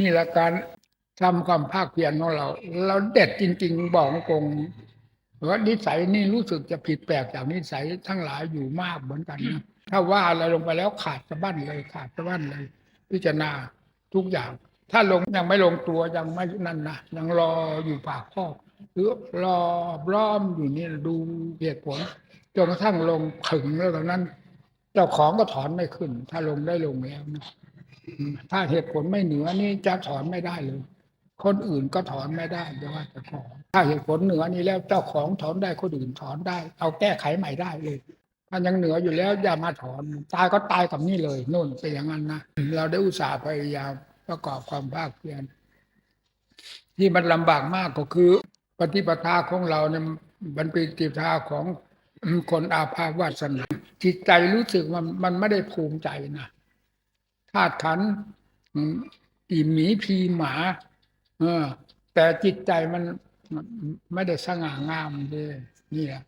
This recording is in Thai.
นี่แหละการทำความภาคเพียรของเรา เราเด็ดจริง ๆ บอกตรงว่านิสัยนี่รู้สึกจะผิดแปลกจากนิสัยทั้งหลายอยู่มากเหมือนกันนะถ้าว่าอะไรลงไปแล้วขาดสะบั้นเลยขาดสะบั้นเลย พิจารณาทุกอย่าง ถ้าลงยังไม่ลงตัวยังไม่นั่นนะยังรออยู่ปากข้อหรือรอล้อมอยู่นี่ดูเหตุผลจนกระทั่งลงถึงแล้วตอนนั้น เจ้าของก็ถอนไม่ขึ้น ถ้าลงได้ลงแล้วนะ ถ้าเหตุผลไม่เหนือนี่จะถอนไม่ได้เลย คนอื่นก็ถอนไม่ได้แต่ว่าจ้าขอถ้าเหตุผลเหนือนี้แล้วเจ้าของถอนได้คนอื่นถอนได้ เอาแก้ไขใหม่ได้เลยถ้ายังเหนืออยู่แล้วอย่ามาถอนตายก็ตายกับนี่เลยนู่นเป็นอย่างนั้นนะเราได้อุตส่าห์พยายามประกอบความภาคเพียรที่มันลำบากมากก็คือ ปฏิปทาของเราเนี่ยมันเป็นปฏิปทาของคนอาภาพวาสนาจิตใจรู้สึกว่ามันไม่ได้ภูมิใจนะาตุขันธ์อีหมีพีหมา เออ แต่จิตใจมันมันไม่ได้สง่างามเลยนี่แหละ